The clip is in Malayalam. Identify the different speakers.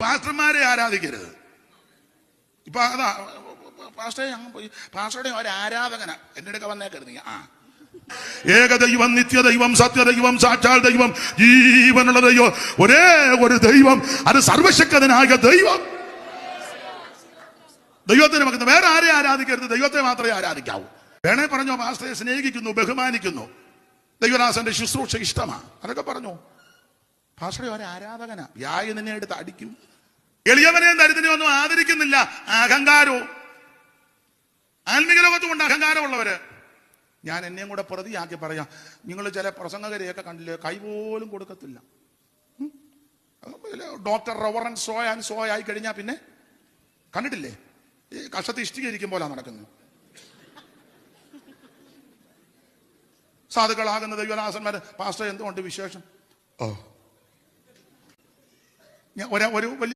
Speaker 1: പാസ്റ്റർമാരെ ആരാധിക്കരുത്. ഇപ്പൊ അതാ പോയി. പാസ്റ്ററുടെ ഒരു ആരാധകന. എന്റെ അടുക്ക വന്നേക്കരുത്. ആ. ഏകദൈവം നിത്യദൈവം സത്യദൈവം സാക്ഷാൽ ദൈവം ജീവനുള്ള ദൈവം ഒരേ ഒരു ദൈവം അത് സർവശക്തനായ ദൈവം. ദൈവത്തെ നമുക്ക് വേറെ ആരെ ആരാധിക്കരുത്? ദൈവത്തെ മാത്രമേ ആരാധിക്കാവൂ. വേണേ പറഞ്ഞോ പാസ്റ്ററെ സ്നേഹിക്കുന്നു ബഹുമാനിക്കുന്നു. ദൈവദാസന്റെ ശുശ്രൂഷ ഇഷ്ടമാണ് അതൊക്കെ പറഞ്ഞു. പാസ്റ്ററെ ഒരു ആരാധകന വ്യായ നിന്നെ എടുത്ത് അടിക്കും. എളിയവനെയും ദരിദ്രനെയും ഒന്നും ആദരിക്കുന്നില്ല. അഹങ്കാരവും ആത്മീക ലോകത്തുമുണ്ട് അഹങ്കാരമുള്ളവര്. ഞാൻ എന്നെയും കൂടെ പ്രതിയാക്കി പറയാം. നിങ്ങൾ ചില പ്രസംഗകരെയൊക്കെ കണ്ടില്ല? കൈ പോലും കൊടുക്കത്തില്ല? ഡോക്ടർ റവറൻ സോയ ആൻഡ് സോ ആയി കഴിഞ്ഞാൽ പിന്നെ കണ്ടിട്ടില്ലേ? ഈ കഷത്തി ഇഷ്ടികരിക്കും പോലെ നടക്കുന്നു. സാധുക്കളാകുന്ന ദൈവദാസന്മാര് പാസ്റ്റർ എന്തുകൊണ്ട് വിശേഷം? ഞാൻ ഒരു വലിയ